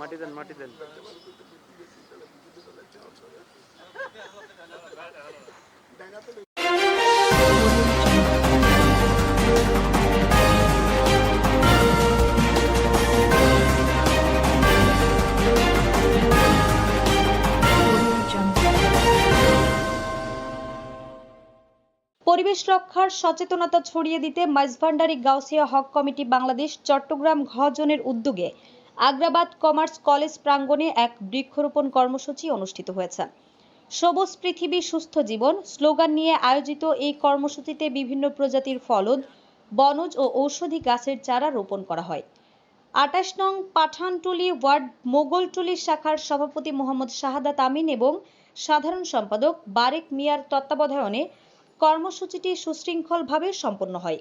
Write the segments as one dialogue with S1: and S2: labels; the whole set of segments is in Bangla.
S1: মাটি দেন মাটি দেন।
S2: পরিবেশ রক্ষার সচেতনতা ছড়িয়ে দিতে মাইজভান্ডারি গাউসিয়া হক কমিটি বাংলাদেশ চট্টগ্রাম ঘ জোনের উদ্যোগে আগ্রাবাদ কমার্স কলেজ প্রাঙ্গণে এক বৃক্ষরোপণ কর্মসূচি অনুষ্ঠিত হয়েছে। সবুজ পৃথিবী, সুস্থ জীবন স্লোগান নিয়ে আয়োজিত এই কর্মসূচিতে বিভিন্ন প্রজাতির ফলদ বনজ ও ঔষধি গাছের চারা রোপণ করা হয়। আটাশ নং পাঠানটুলি ওয়ার্ড মোগলটুলি শাখার সভাপতি মোহাম্মদ শাহাদাত আমিন এবং সাধারণ সম্পাদক বারেক মিয়ার তত্ত্বাবধানে কর্মসূচিটি সুশৃঙ্খলভাবে সম্পন্ন হয়।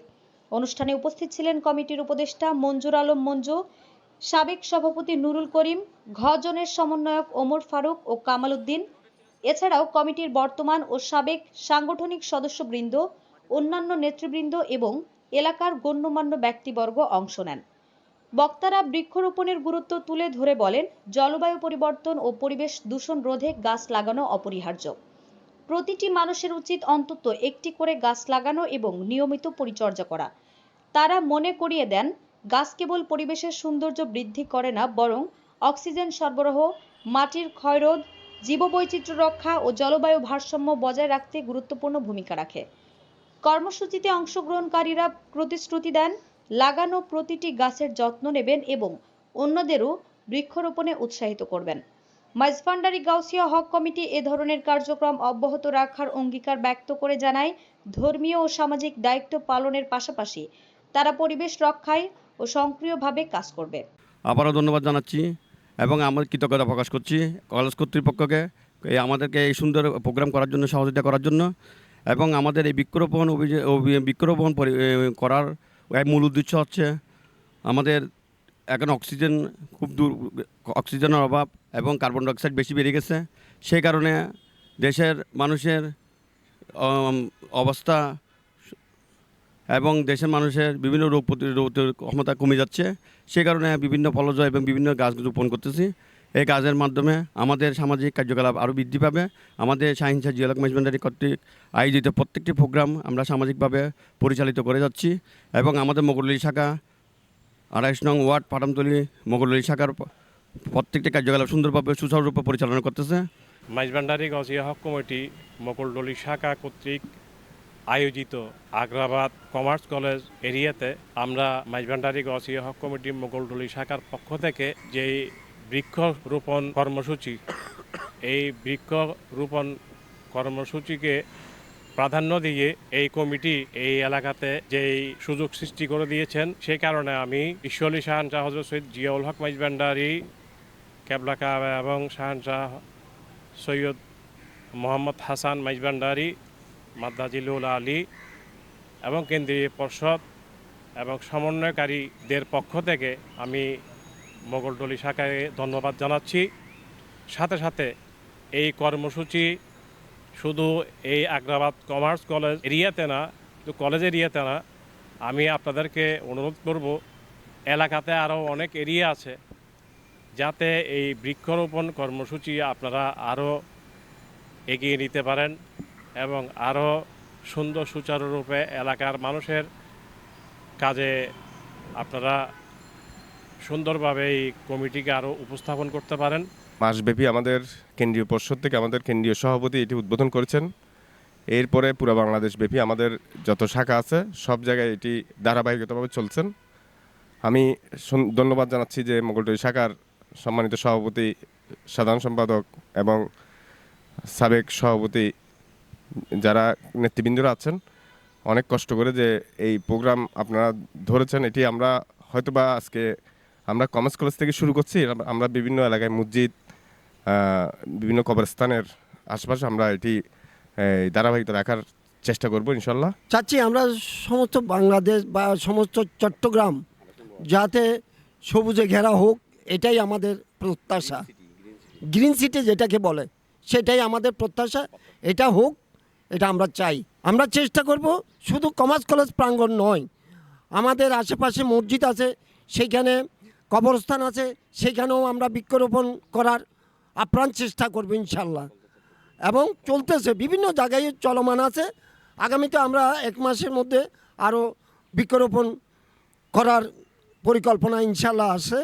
S2: অনুষ্ঠানে উপস্থিত ছিলেন কমিটির উপদেষ্টা মঞ্জুর আলম মঞ্জু সাবেক সভাপতি নুরুল করিম, ঘজনের সমন্বয়ক ওমর ফারুক ও কামাল উদ্দিন এছাড়াও কমিটির বর্তমান ও সাবেক সাংগঠনিক সদস্যবৃন্দ, অন্যান্য নেতৃবৃন্দ এবং এলাকার গণ্যমান্য ব্যক্তিবর্গ অংশ নেন। বক্তারা বৃক্ষরোপণের গুরুত্ব তুলে ধরে বলেন, জলবায়ু পরিবর্তন ও পরিবেশ দূষণ রোধে গাছ লাগানো অপরিহার্য। প্রতিটি মানুষের উচিত অন্তত একটি করে গাছ লাগানো এবং নিয়মিত পরিচর্যা করা। তারা মনে করিয়ে দেন গাছ কেবল পরিবেশের সৌন্দর্য বৃদ্ধি করে না, বরং অক্সিজেন সরবরাহ, মাটির ক্ষয়রোধ, জীববৈচিত্র্য রক্ষা ও জলবায়ু ভারসাম্য বজায় রাখতে গুরুত্বপূর্ণ ভূমিকা রাখে। কর্মসূচিতে অংশগ্রহণকারীরা প্রতিশ্রুতি দেন, লাগানো প্রতিটি গাছের যত্ন নেবেন এবং অন্যদেরও বৃক্ষরোপণে উৎসাহিত করবেন। মাইজভান্ডারি গাউসিয়া হক কমিটি এ ধরনের কার্যক্রম অব্যাহত রাখার অঙ্গীকার ব্যক্ত করে জানায়, ধর্মীয় ও সামাজিক দায়িত্ব পালনের পাশাপাশি তারা পরিবেশ রক্ষায় ও সক্রিয়ভাবে কাজ করবে।
S3: আবারও ধন্যবাদ জানাচ্ছি এবং আমার কৃতজ্ঞতা প্রকাশ করছি কলেজ কর্তৃপক্ষকে এই আমাদেরকে এই সুন্দর প্রোগ্রাম করার জন্য, সহযোগিতা করার জন্য এবং আমাদের এই বৃক্ষরোপণ বৃক্ষরোপণ করার এক মূল উদ্দেশ্য হচ্ছে আমাদের এখন অক্সিজেন খুব দূর, অক্সিজেনের অভাব এবং কার্বন ডাইঅক্সাইড বেশি বেড়ে গেছে। সেই কারণে দেশের মানুষের অবস্থা এবং দেশের মানুষের বিভিন্ন রোগ প্রতিরোধের ক্ষমতা কমে যাচ্ছে। সে কারণে বিভিন্ন ফলজ এবং বিভিন্ন গাছ রোপণ করতেছি। এই কাজের মাধ্যমে আমাদের সামাজিক কার্যকলাপ আরও বৃদ্ধি পাবে। আমাদের সাহিংসা জিয়ালক ম্যানেজমেন্টারি কর্তৃক আয়োজিত প্রত্যেকটি প্রোগ্রাম আমরা সামাজিকভাবে পরিচালিত করে যাচ্ছি এবং আমাদের মোগলি শাখা আড়াইশ নং ওয়ার্ড পাটামতলি মোগলি শাখার প্রত্যেকটি কার্যকলাপ সুন্দরভাবে সুচারুরূপে পরিচালনা করতেছে।
S4: মাইজবান্ডারি গজিয়া হক কমিটি মকলডলি শাখা কর্তৃক আয়োজিত আগ্রাবাদ কমার্স কলেজ এরিয়াতে আমরা মাইজবান্ডারি গজিয়া হক কমিটি মকলডলি শাখার পক্ষ থেকে যেই বৃক্ষরোপণ কর্মসূচি, এই বৃক্ষরোপণ কর্মসূচিকে প্রাধান্য দিয়ে এই কমিটি এই এলাকাতে যেই সুযোগ সৃষ্টি করে দিয়েছেন, সেই কারণে আমি ঈশ্বরী শাহানশাহ হজরত সৈয়দ জিয়াউল হক মাইজবান্ডারি কেবলা কাবা এবং শাহানশাহ সৈয়দ মোহাম্মদ হাসান মাইজবান্ডারি মাদ্দাজিলুল আলী এবং কেন্দ্রীয় পর্ষদ এবং সমন্বয়কারীদের পক্ষ থেকে আমি মোগলটলি শাখায় ধন্যবাদ জানাচ্ছি। সাথে সাথে এই কর্মসূচি শুধু এই আগ্রাবাদ কমার্স কলেজ এরিয়াতে না, শুধু কলেজ এরিয়াতে না, আমি আপনাদেরকে অনুরোধ করব, এলাকাতে আরও অনেক এরিয়া আছে যাতে এই বৃক্ষরোপণ কর্মসূচি আপনারা আরও এগিয়ে নিতে পারেন। এবং আরও সুন্দর সুচারুরূপে এলাকার মানুষের কাজে আপনারা সুন্দরভাবে এই কমিটিকে আরও উপস্থাপন করতে পারেন।
S5: মাসব্যাপী আমাদের কেন্দ্রীয় পর্ষদ থেকে আমাদের কেন্দ্রীয় সভাপতি এটি উদ্বোধন করেছেন। এরপরে পুরো বাংলাদেশ ব্যাপী আমাদের যত শাখা আছে, সব জায়গায় এটি ধারাবাহিকতাভাবে চলছেন। আমি ধন্যবাদ জানাচ্ছি যে মোগলটরি শাখার সম্মানিত সভাপতি, সাধারণ সম্পাদক এবং সাবেক সভাপতি যারা নেতৃবৃন্দরা আছেন, অনেক কষ্ট করে যে এই প্রোগ্রাম আপনারা ধরেছেন, এটি আমরা হয়তোবা আজকে আমরা কমার্স কলেজ থেকে শুরু করছি, আমরা বিভিন্ন এলাকায় মসজিদ বিভিন্ন কবরস্থানের আশপাশে আমরা এটি ধারাবাহিকতা রাখার চেষ্টা করব, ইনশাল্লাহ।
S6: চাচ্ছি আমরা সমস্ত বাংলাদেশ বা সমস্ত চট্টগ্রাম যাতে সবুজে ঘেরা হোক, এটাই আমাদের প্রত্যাশা। গ্রিন সিটি যেটাকে বলে, সেটাই আমাদের প্রত্যাশা। এটা হোক এটা আমরা চাই। আমরা চেষ্টা করব শুধু কমার্স কলেজ প্রাঙ্গণ নয়। আমাদের আশেপাশে মসজিদ আছে সেইখানে কবরস্থান আছে, সেখানেও আমরা বৃক্ষরোপণ করার আপ্রাণ চেষ্টা করব ইনশাল্লাহ এবং চলতেছে, বিভিন্ন জায়গায় চলমান আছে। আগামীতে আমরা এক মাসের মধ্যে আরও বৃক্ষরোপণ করার পরিকল্পনা ইনশাল্লাহ আছে।